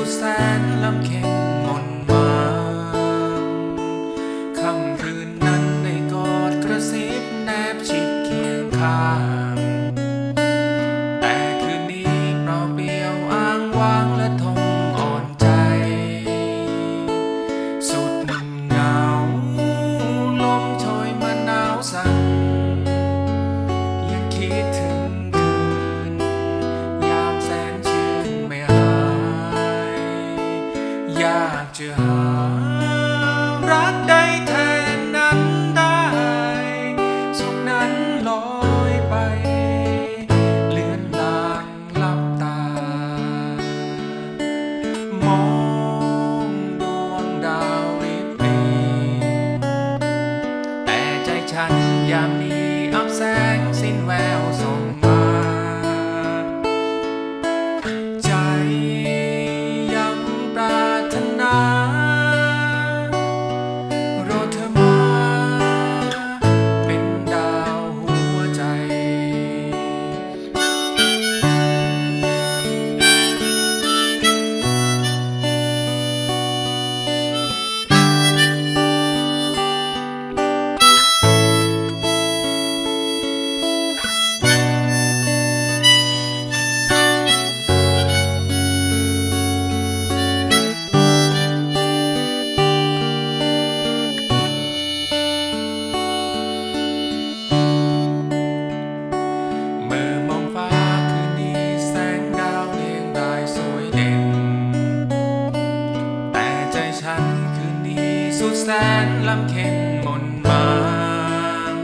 ุดแสนลำเค็มมนมาคำคืนนั้นในกอดกระซิบแนบชิดันย้ำ แสนลำเค็นมนบาง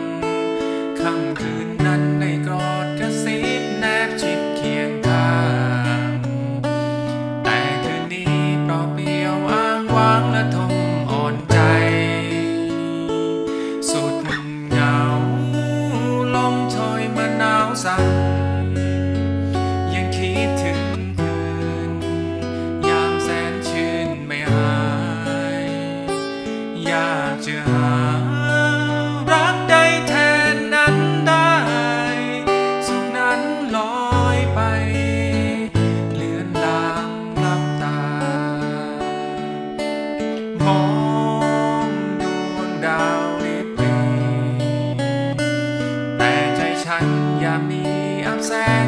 ค่ำคืนนั้นในกรอ ของดวงดาวในปีแต่ใจฉันยามนี้อับแสง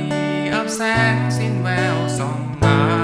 นีอับแสงสิ้นแววส่องมา